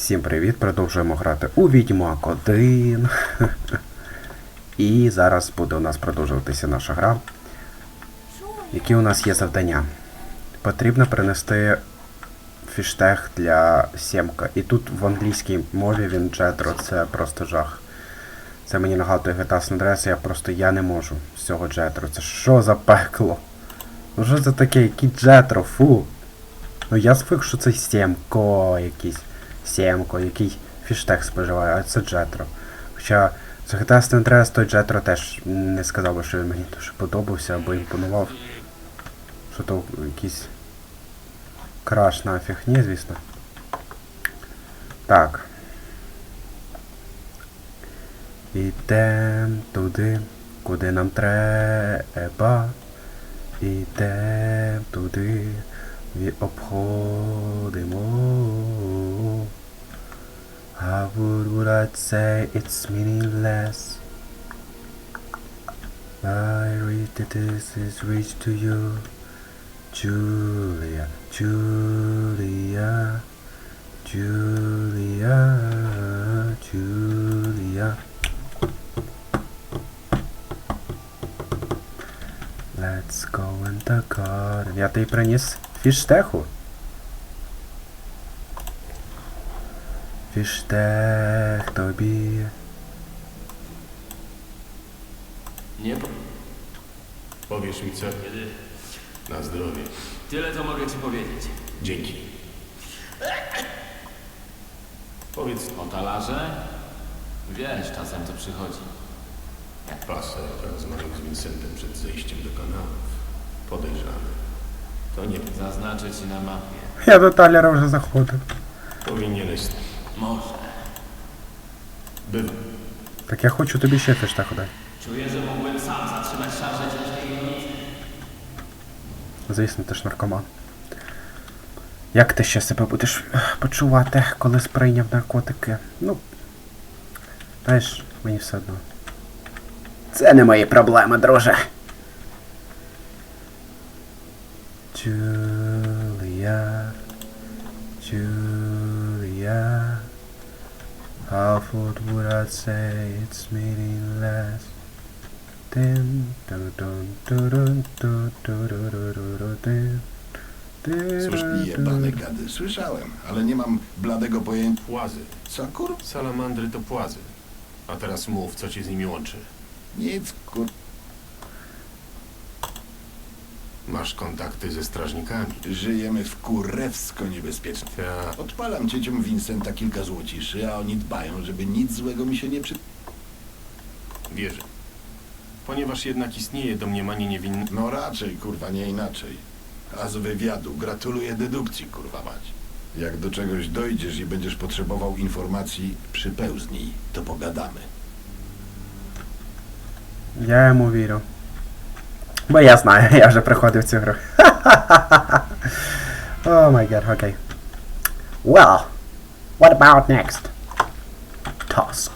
Всім привіт! Продовжуємо грати у Відьмак 1. І зараз буде у нас продовжуватися наша гра. Які у нас є завдання? Потрібно принести фіштег для Сємка. І тут в англійській мові він джетро, це просто жах. Це мені нагадує GTA San Andreas, я просто я не можу з цього джетро. Це що за пекло? Ну що це таке? Який джетро? Фу. Ну я звик, що це Сємко якийсь. Сємко, який фіштег споживає, а це Джетро. Хоча з GTA San той Джетро теж не сказав би, що він мені дуже подобався або імпонував. Що то якийсь краш нафіг. Ні, звісно. Так. Ідем туди, куди нам треба. Ідем туди. І обходимо. How would, would I say it's meaningless? I read that this is reached to you, Julia, Julia, Julia, Julia. Let's go in the garden. Я тобі приніс фіштеху. Фіштех тобі. Nie, po- Powiesz mi co? kiedy Na zdrowie. tyle to mogę ci powiedzieć. Dzięki. Powiedz, O talarze? Wiesz, czasem to przychodzi. Passer rozmawiał z Vincentem przed zejściem do kanałów. Podejrzany. To nie Zaznaczę ci na mapie. Я до талера вже заходив. powinieneś... Może. Bywa. Так я хочу тобі ще фіштеху дати. Czuję, że mógłbym sam zatrzymać szarże ciężkiej. Звісно, ти ж наркоман. Як ти ще себе будеш почувати, коли сприйняв наркотики? Ну. Знаєш, мені все одно. Це не мої проблеми, друже. Dun, dun, dun, dun. Słysz, jebane gady, słyszałem, ale nie mam bladego pojęcia. Płazy. Co kur... Salamandry to płazy. A teraz mów, co cię z nimi łączy. Nic kur... Masz kontakty ze strażnikami. Żyjemy w kurewsko niebezpiecznym. Ja. Odpalam dzieciom Vincenta kilka złociszy, a oni dbają, żeby nic złego mi się nie przy... Wierzę. Ponieważ jednak istnieje domniemanie niewinne... No raczej, kurwa, nie inaczej. A z wywiadu gratuluję dedukcji, kurwa mać. Jak do czegoś dojdziesz i będziesz potrzebował informacji, przypełznij, to pogadamy. Ja hemos virado. Бо я знаю, я вже приходив цю гру. О май гад, окей. Well, what about next? Task.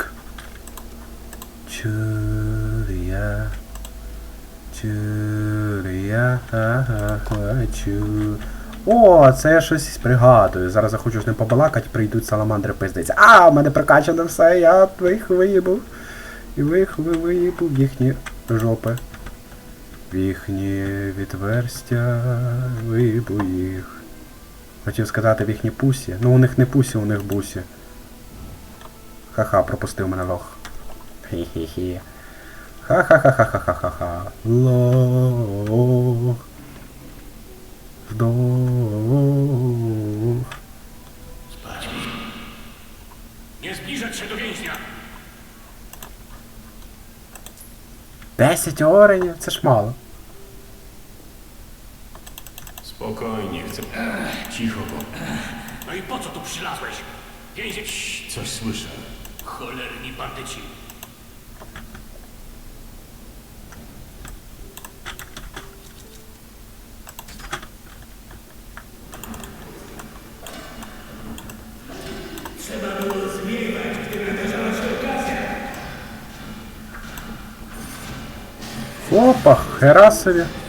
Julia. Julia. О, це я щось пригадую. Зараз захочу з ним побалакати, прийдуть саламандри пиздиться. А, в мене прокачане все, я їх виїбав. І вих ви в їхні жопи. Їхні відверстя виїбу їх. Хотів сказати в їхні пусі. Ну у них не пусі, у них бусі. Ха-ха, пропустив мене лох. Хі-хі-хі. Ха-ха-ха-ха-ха-ха-ха. Лох. Nie zbliżać się do więźnia! Десять оренів, це ж мало. Cicho, bo No i po co tu przylazłeś? Więzień... Coś słyszę. Cholerni bandyci. Trzeba było zmiewać, gdy nadarzała się. Опа, хера себе.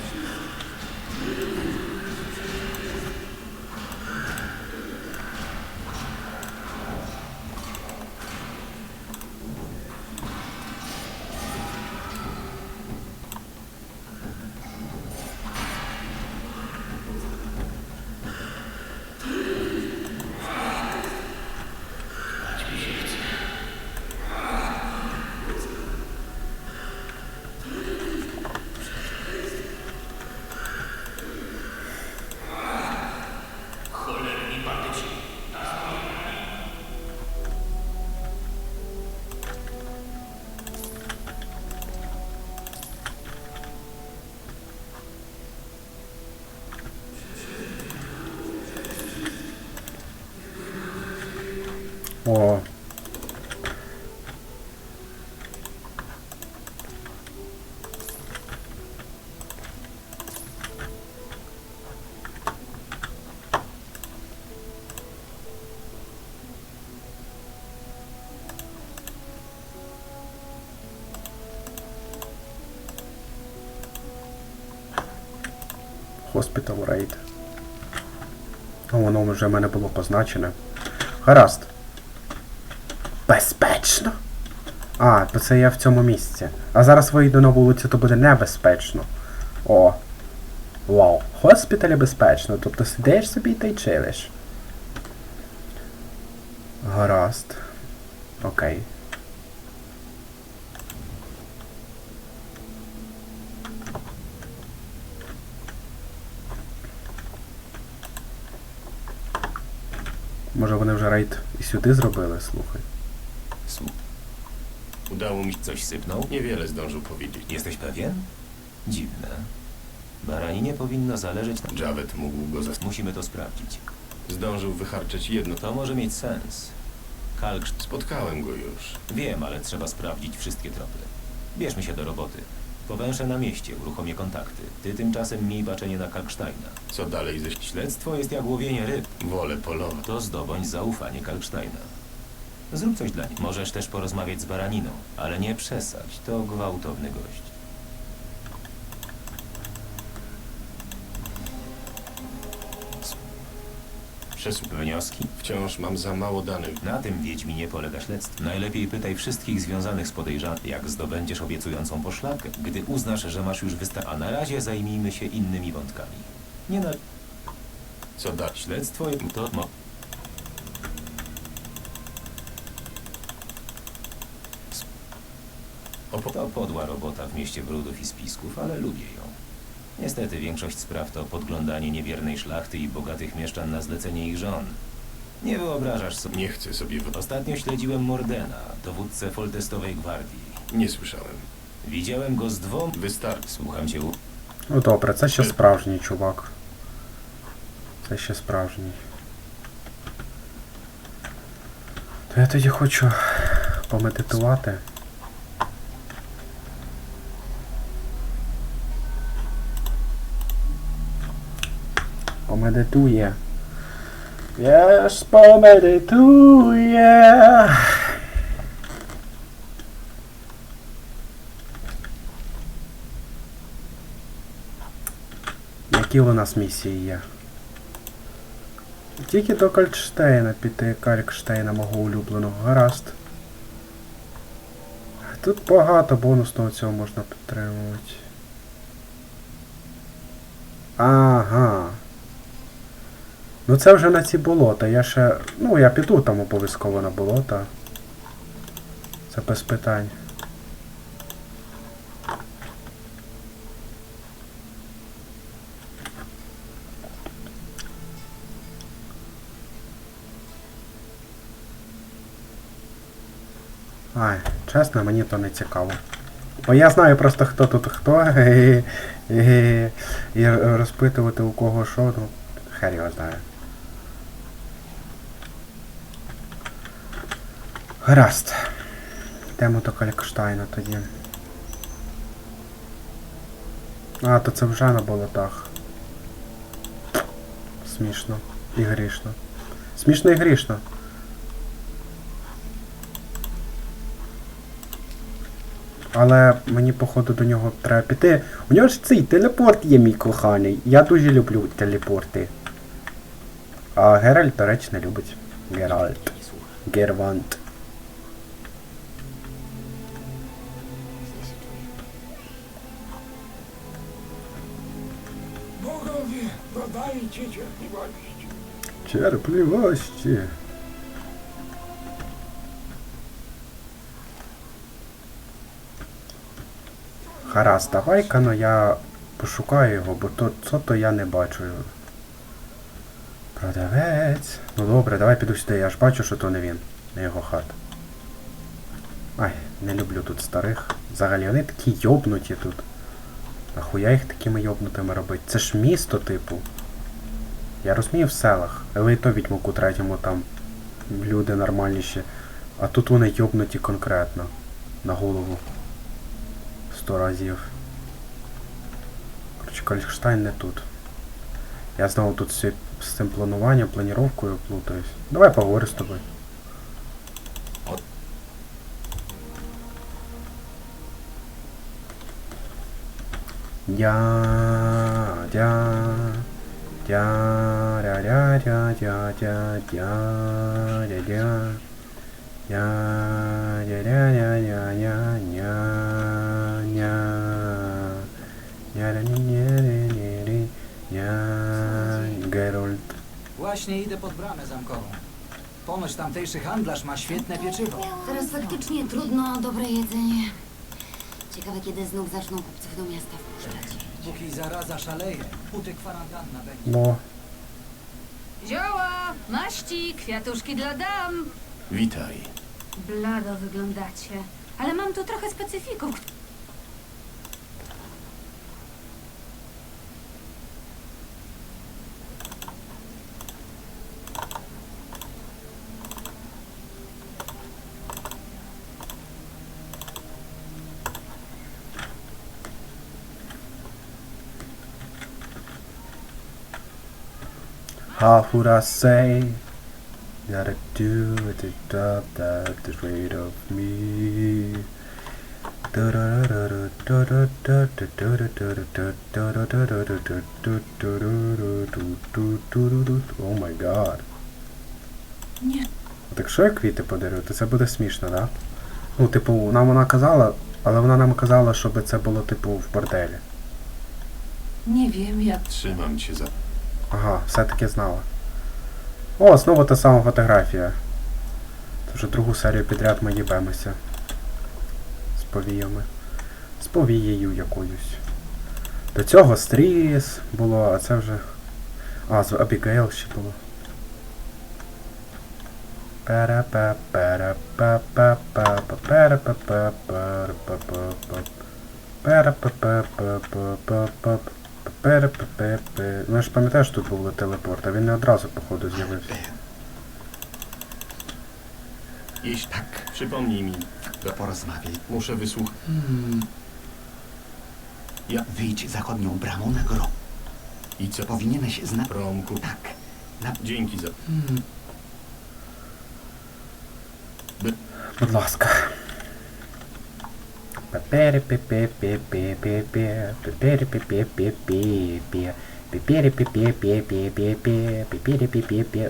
Hospital Raid. Ну, воно вже в мене було позначене. Гаразд. Безпечно. А, то це я в цьому місці. А зараз вийду на вулицю, то буде небезпечно. О. Вау. В Госпіталі безпечно. Тобто сидиш собі та й чилиш. Гаразд. Окей. Може вони вже рейд і сюди зробили, слухай. Udało mi się. Coś sypnął? Niewiele zdążył powiedzieć. Jesteś pewien? Dziwne. Baraninie powinno zależeć na... Javet mógł go zastąpić. Musimy to sprawdzić. Zdążył wycharczyć jedno. To może mieć sens. Kalk... Spotkałem go już. Wiem, ale trzeba sprawdzić wszystkie tropy. Bierzmy się do roboty. Powęszę na mieście, uruchomię kontakty. Ty tymczasem miej baczenie na Kalksteina. Co dalej ze Śledztwo jest jak łowienie ryb. Wolę polować. To zdobądź zaufanie Kalksteina. Zrób coś dla niej. Możesz też porozmawiać z Baraniną, ale nie przesadź. To gwałtowny gość. Przesłuch. Wnioski? Wciąż mam za mało danych. Na tym Wiedźminie polega śledztwo. Najlepiej pytaj wszystkich związanych z podejrzanym, jak zdobędziesz obiecującą poszlakę, gdy uznasz, że masz już wystarczy. A na razie zajmijmy się innymi wątkami. Nie na... Co dalej? Śledztwo to... Mo... To podła robota w mieście brudów i spisków, ale lubię ją. Niestety większość spraw to podglądanie niewiernej szlachty i bogatych mieszczan na zlecenie ich żon. Nie wyobrażasz sobie... Nie chcę sobie... Wy... Ostatnio śledziłem Mordena, dowódcę Foltestowej Gwardii. Nie słyszałem. Widziałem go z dwoma... Wystarczy. Słucham cię. u- Ну добре, це ще справжній чувак. Це ще справжній. То я тоді хочу помедитувати. Я ж помедитує. Які у нас місії є? Тільки до Калькштейна піти Калькштейна мого улюбленого. Гаразд. Тут багато бонусного цього можна підтримувати. Ага. Ну це вже на ці болота. Я ще. Ну, я піду там обов'язково на болота. Це без питань. Ай, чесно, мені то не цікаво. Бо я знаю просто хто тут хто. І, і, і розпитувати у кого що, ну, хер його знає. Гаразд. Йдемо до Калькштайна тоді. А, то це вже на болотах. Смішно. І грішно. Смішно і грішно. Але мені, походу, до нього треба піти. У нього ж цей телепорт є, мій коханий. Я дуже люблю телепорти. А Геральт, до речі, не любить. Геральт. Гервант. Dodajcie cierpliwości. Cierpliwości. Гаразд, давай-ка ну я пошукаю його, бо то це то я не бачу. Продавець. Ну добре, давай піду сюди, я ж бачу, що то не він, не його хата. Ай, не люблю тут старих. Взагалі вони такі йобнуті тут. Нахуя їх такими йобнутими робити? Це ж місто, типу. Я розумію в селах, але і то відьмаку третьому там люди нормальніші. А тут вони йобнуті конкретно. На голову. Сто разів. Коротше, Кольштайн не тут. Я знову тут з, з цим плануванням, планіровкою плутаюсь. Давай поговорю з тобою. От. Я, дя, dia dia dia dia dia dia dia dia Nya, nya, nya, nya, nya, nya, nya, nya, nya, nya, nya, nya, nya, Gerold. Właśnie idę pod bramę zamkową. Ponoć tamtejszy handlarz ma świetne pieczywo. Teraz faktycznie trudno o dobre jedzenie. Ciekawe, kiedy znów zaczną kupców do miasta wpuszczać. Póki zaraza szaleje, buty kwarantanna będzie. Bo Zioła, maści, kwiatuszki dla dam. Witaj. Blado wyglądacie. Ale mam tu trochę specyfików. How would I say? Gotta do it to top that the rate of me. О май гад. Ні. Так якщо я квіти подарю, то це буде смішно, да? Ну, типу, нам вона казала, але вона нам казала, щоб це було, типу, в борделі. Nie wiem, jak Trzymam cię za... Ага, все-таки знала. О, знову та сама фотографія. Це вже другу серію підряд ми їбемося. З повіями. З повією якоюсь. До цього стріс було, а це вже. А, з Абігейл ще було. пер пер пер пер Ну ж пам'ятаєш, тут був телепорт, а він не одразу, походу, з'явився. Jeśli tak, Przypomnij mi. porozmawiaj. Muszę wysłuchać. Hmm. Ja, Wyjdź zachodnią bramą na gro. i co? Powinieneś znać... Romku. Tak. Na... Dzięki za... Hmm. Будь ласка.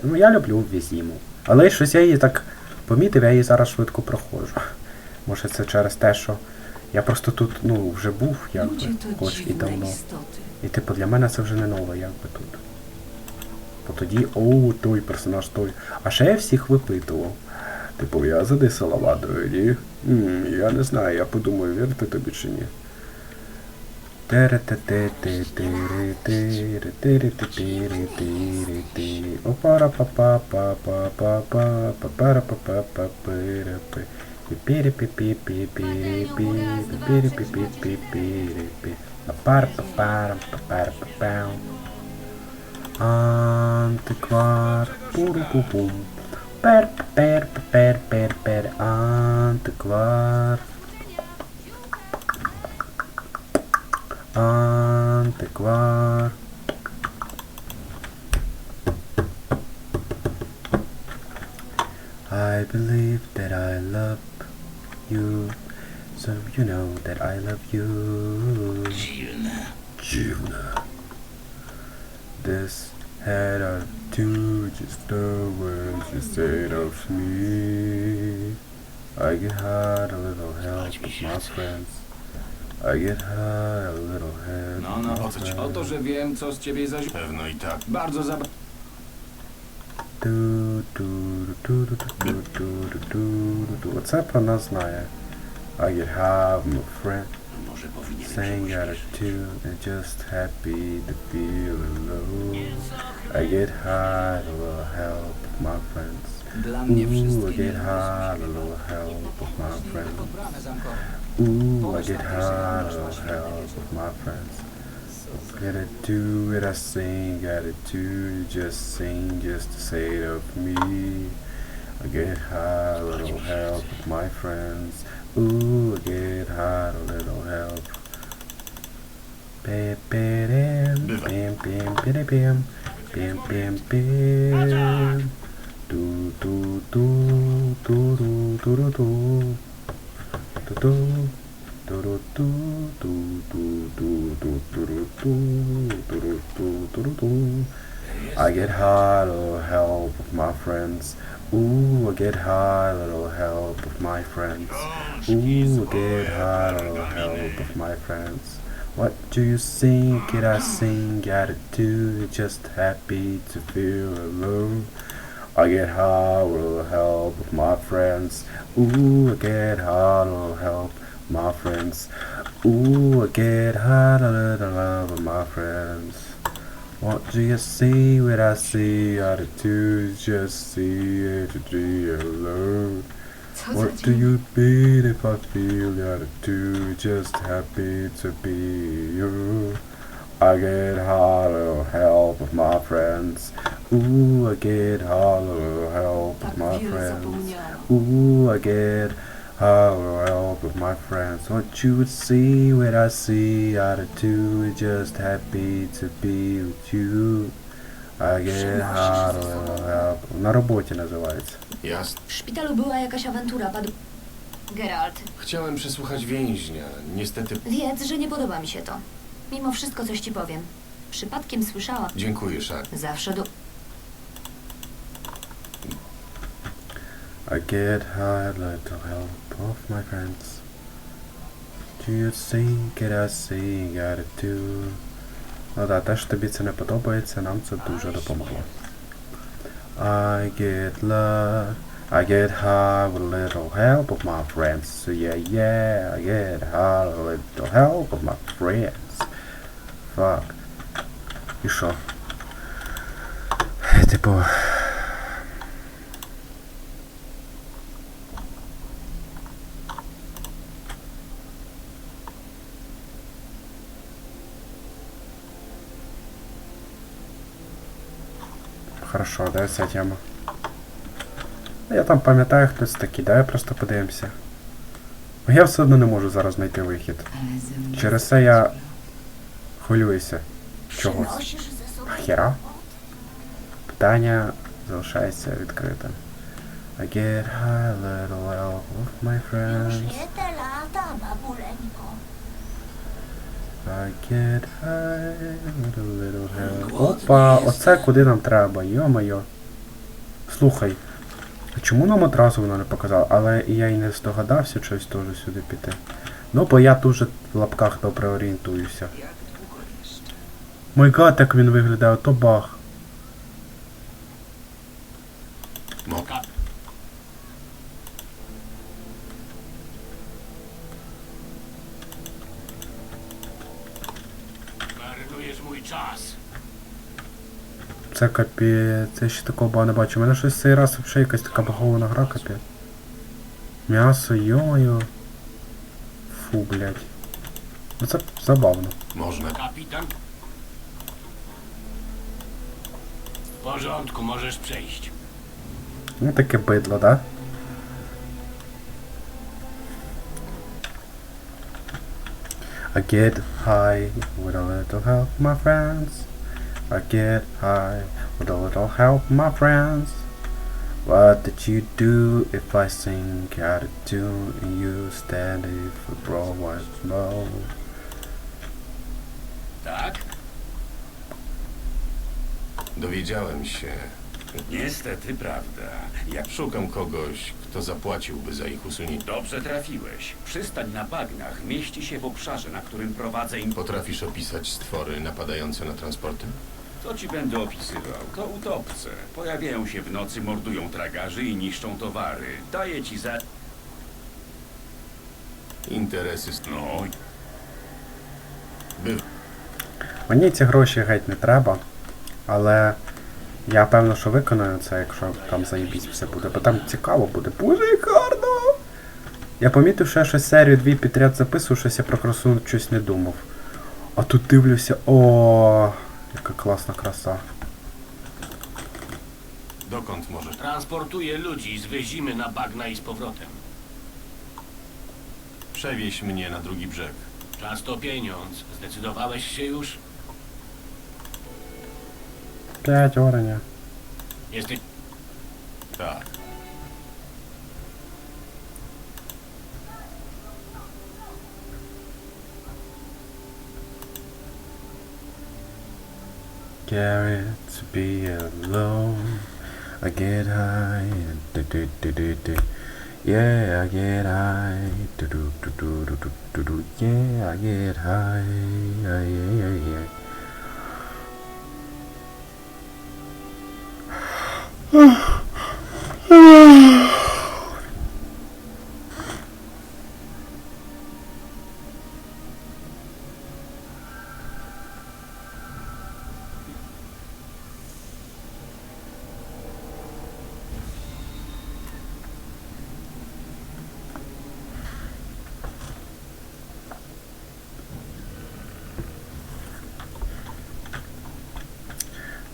Ну я люблю Візіму. Але щось я її так помітив, я її зараз швидко проходжу. Може це через те, що я просто тут, ну, вже був, якби, хоч і давно. І типу для мене це вже не нове, якби тут. Бо тоді, оу, той персонаж той. А ще я всіх випитував. Ти пов'язаний з Салавадрою, ні? Я не знаю, я подумаю, вірити тобі чи ні. опара па па па па па па па пара па па па пире пи пипири пи пи пи пири пи пипири пи пи пи пири пи папара папау Антиквар пуру-пу-пум Per, per, per, per, per, antiquar, antiquar. I believe that I love you, so you know that I love you. Juna. Juna. This head of to just the words you said of me. I get high a little help with my friends. I get high a little help. No, no, o, co o to, że wiem, co z ciebie zaś... Pewno i tak. Bardzo zab... Do, do, do, do, do, do, do, do, do, do. What's up? I get high with my friends. Saying out of tune and just happy to feel low. I get high a little help with my friends. Ooh, I get high a little help with my friends. Ooh, I get high a little help with my friends. Gotta do it, I sing, gotta do, just sing, just to say it of me. I get high, a little help with my friends. Ooh, get hot, a little help. Bam, bam, bam, bam, bam, bam, bam, bam, bam. Do, do, do, do, do, do, do, do, do, do. I get high, little help of my friends. Ooh, I get high, little help of my friends. Oh. Ooh, high, a little help with my friends. What do you think? Get I sing, gotta do, just happy to feel alone. I get little help with my friends. Ooh, I get little help my friends. Ooh, I get high, a little love with my friends. What do you see when I see do just see it to be alone? What do you feel if I feel to just happy to be you? I get little help with my friends. Ooh, I get little help with my friends. Ooh, I get little help with my friends. What you would see when I see how to do is just happy to be with you. I get hard little help. На роботі називається. Jasne. W szpitalu była jakaś awantura, padł... Geralt, Chciałem przesłuchać więźnia. Niestety... wiedz, że nie podoba mi się to. Mimo wszystko coś ci powiem. Przypadkiem słyszałam. Dziękuję, Szar. Zawsze do... I get high little help of my friends. Do you see, get I see, gotta do. Ну да, те, що тобі це не подобається, нам це дуже допомогло. I get love, I get high with a little help of my friends. So yeah, yeah, I get high with a little help of my friends. Fuck. І що? Типу, Хорошо, да, ця тема. Я там пам'ятаю хтось такий, давай просто подивимося. Ну, Я все одно не можу зараз знайти вихід. Через це я хвилююся. Чогось. Хера? Питання залишається відкритим. I get high little help with my friends. nie te lata, babuleńko. I get high with a little help. Опа, оце куди нам треба, йо-моє. Слухай, а чому нам одразу воно не показало? Але я і не здогадався щось теж сюди піти. Ну, бо я дуже в лапках добре орієнтуюся. Мой гад, як він виглядає, то бах. Це капець, я ще такого ба не бачу. У мене щось цей раз взагалі якась така багована гра капець. М'ясо, йо-моє. Фу, блядь. Ну це забавно. Można. Kapitan? W porządku, możesz przejść. Ну таке бидло, да? I get high with a little help, my friends. I get high with a little help, my friends. What did you do if I sing out of tune and you steady for bro was low? Tak? Dowiedziałem się. Niestety prawda. Jak Szukam kogoś, kto zapłaciłby za ich usunięcie. dobrze trafiłeś. Przystań na bagnach mieści się w obszarze, na którym prowadzę im... Potrafisz opisać stwory napadające na transporty? Co ci będę opisywał? To utopce. Pojawiają się w nocy, mordują tragarzy i niszczą towary. Daję ci za... Interesy... z- No, By... Мені ці гроші геть не треба, але я певно, що виконаю це, якщо там заєбісь все буде, бо там цікаво буде. Боже, як гарно! Я помітив, що я щось серію дві підряд записував, щось я про красу щось не думав. А тут дивлюся, о, Jaka klasna krasa. Dokąd możesz? Transportuję ludzi z Wyzimy na bagna i z powrotem. Przewieź mnie na drugi brzeg. Czas to pieniądz. Zdecydowałeś się już? Te dziury nie. Jesteś... Tak. Scared to be alone. I get high. Do, do, do, do, do. Yeah, I get high. Do, do, do, do, do, do, do, do. Yeah, I get high. Yeah, yeah, yeah, yeah.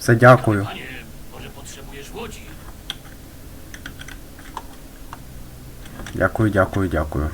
Все, дякую. Дякую, дякую, дякую.